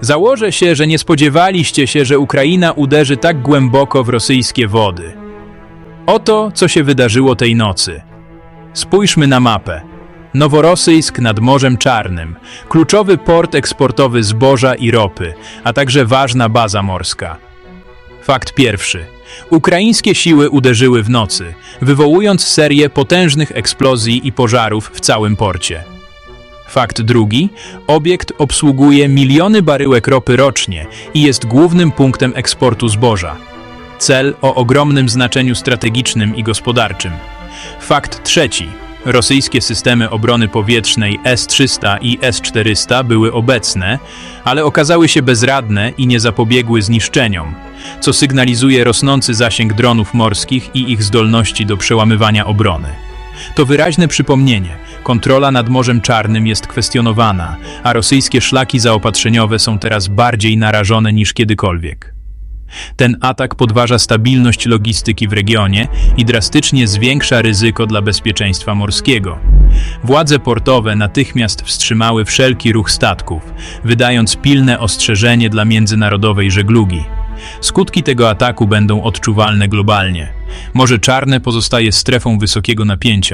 Założę się, że nie spodziewaliście się, że Ukraina uderzy tak głęboko w rosyjskie wody. Oto, co się wydarzyło tej nocy. Spójrzmy na mapę. Noworosyjsk nad Morzem Czarnym, kluczowy port eksportowy zboża i ropy, a także ważna baza morska. Fakt pierwszy. Ukraińskie siły uderzyły w nocy, wywołując serię potężnych eksplozji i pożarów w całym porcie. Fakt drugi. Obiekt obsługuje miliony baryłek ropy rocznie i jest głównym punktem eksportu zboża. Cel o ogromnym znaczeniu strategicznym i gospodarczym. Fakt trzeci. Rosyjskie systemy obrony powietrznej S-300 i S-400 były obecne, ale okazały się bezradne i nie zapobiegły zniszczeniom, co sygnalizuje rosnący zasięg dronów morskich i ich zdolności do przełamywania obrony. To wyraźne przypomnienie. Kontrola nad Morzem Czarnym jest kwestionowana, a rosyjskie szlaki zaopatrzeniowe są teraz bardziej narażone niż kiedykolwiek. Ten atak podważa stabilność logistyki w regionie i drastycznie zwiększa ryzyko dla bezpieczeństwa morskiego. Władze portowe natychmiast wstrzymały wszelki ruch statków, wydając pilne ostrzeżenie dla międzynarodowej żeglugi. Skutki tego ataku będą odczuwalne globalnie. Morze Czarne pozostaje strefą wysokiego napięcia,